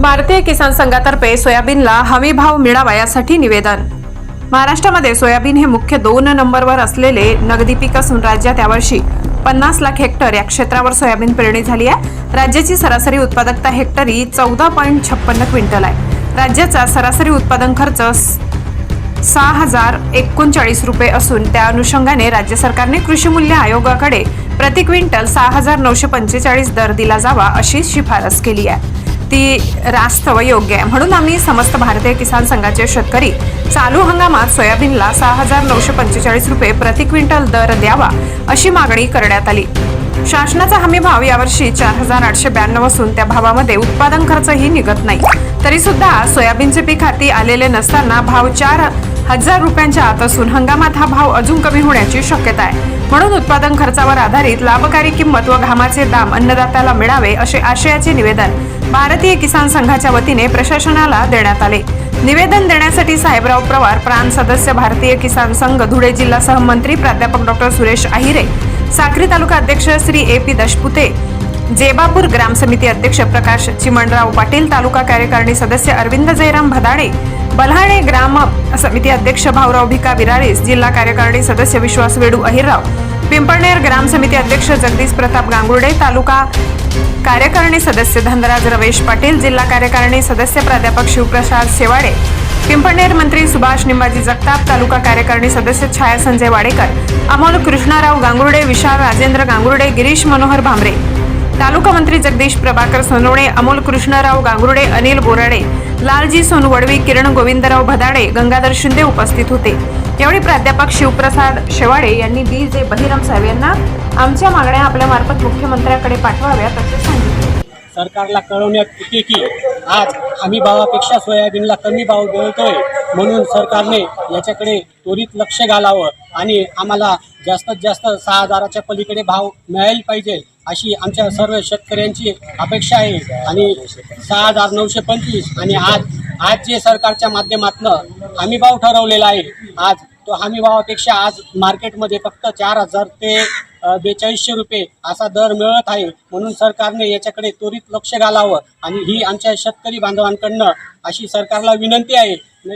भारतीय किसान संघातर्फे सोयाबीनला हमी भाव मिळावा यासाठी निवेदन. महाराष्ट्रामध्ये सोयाबीन हे मुख्य दोन नंबरवर असलेले नगदी पीक असून राज्यात यावर्षी पन्नास लाख हेक्टर या क्षेत्रावर सोयाबीन पेरणी झाली आहे. राज्याची सरासरी उत्पादकता हेक्टरी चौदा पॉईंट छप्पन्न क्विंटल आहे. राज्याचा सरासरी उत्पादन खर्च सहा हजार एकोणचाळीस रुपये असून त्या अनुषंगाने राज्य सरकारने कृषी मूल्य आयोगाकडे प्रति क्विंटल सहा हजार नऊशे पंचेचाळीस दर दिला जावा अशी शिफारस केली आहे. ती रास्त योग्य आहे. म्हणून आम्ही समस्त भारतीय किसान संघाचे शेतकरी चालू हंगामात सोयाबीनला सहा हजार नऊशे पंचेचाळीस रुपये प्रति क्विंटल दर द्यावा अशी मागणी करण्यात आली. शासनाचा हमी भाव यावर्षी चार हजार आठशे ब्याण्णव असून त्या भावामध्ये उत्पादन खर्चही निघत नाही. तरी सुद्धा सोयाबीनचे पीक हाती आलेले नसताना भाव चार हजार रुपयांच्या आत असून हंगामात हा भाव अजून कमी होण्याची शक्यता आहे. म्हणून उत्पादन खर्चावर आधारित लाभकारी किंमत व घामाचे दाम अन्नदात्याला मिळावे असे आशयाचे निवेदन भारतीय किसान संघाच्या वतीने प्रशासनाला देण्यात आले. निवेदन देण्यासाठी साहेबराव पवार प्रांत सदस्य भारतीय किसान संघ धुळे जिल्हा सहमंत्री प्राध्यापक डॉक्टर सुरेश आहिरे साक्री तालुका अध्यक्ष श्री ए पी दशपुते जेबापूर ग्राम समिती अध्यक्ष प्रकाश चिमणराव पाटील तालुका कार्यकारिणी सदस्य अरविंद जयराम भदाडे बल्हाणे ग्राम समिती अध्यक्ष भाऊराव भिका विरारीस जिल्हा कार्यकारिणी सदस्य विश्वास वेडू अहिरराव पिंपळनेर ग्राम समिती अध्यक्ष जगदीश प्रताप गांगुर्डे तालुका कार्यकारिणी सदस्य धनराज रवेश पाटील जिल्हा कार्यकारिणी सदस्य प्राध्यापक शिवप्रसाद शेवाडे पिंपळनेर मंत्री सुभाष निंबाजी जगताप तालुका कार्यकारिणी सदस्य छाया संजय वाडेकर अमोल कृष्णाराव गांगुर्डे विशाल राजेंद्र गांगुर्डे गिरीश मनोहर भांबरे तालुका मंत्री जगदीश प्रभाकर सोनवणे अमोल कृष्णराव गांगुर्डे अनिल बोराडे लालजी सोनवडवी किरण गोविंदराव भदाडे गंगाधर शिंदे उपस्थित होते. यावेळी प्राध्यापक शिवप्रसाद शेवाडे यांनी बी जे बहिरम साहेब यांना आमच्या मागण्या आपल्या मार्फत पाठवाव्यात असे सांगितले. सरकारला कळवण्यात येते की आज आम्ही भावापेक्षा सोयाबीनला कमी भाव मिळतोय म्हणून सरकारने याच्याकडे त्वरित लक्ष घालावं आणि आम्हाला जास्तीत जास्त सहा हजाराच्या पलीकडे भाव मिळायला पाहिजे अशी आमच्या सर्व शेतकऱ्यांची अपेक्षा आहे. आणि सहा हजार नऊशे पंचवीस आणि आज आज जे सरकारच्या माध्यमातनं हमी भाव ठरवलेला आहे आज तो हमी भावापेक्षा आज मार्केटमध्ये फक्त चार हजार ते बेचाळीसशे रुपये असा दर मिळत आहे. म्हणून सरकारने याच्याकडे त्वरित लक्ष घालावं. आणि ही आमच्या शेतकरी बांधवांकडनं अशी सरकारला विनंती आहे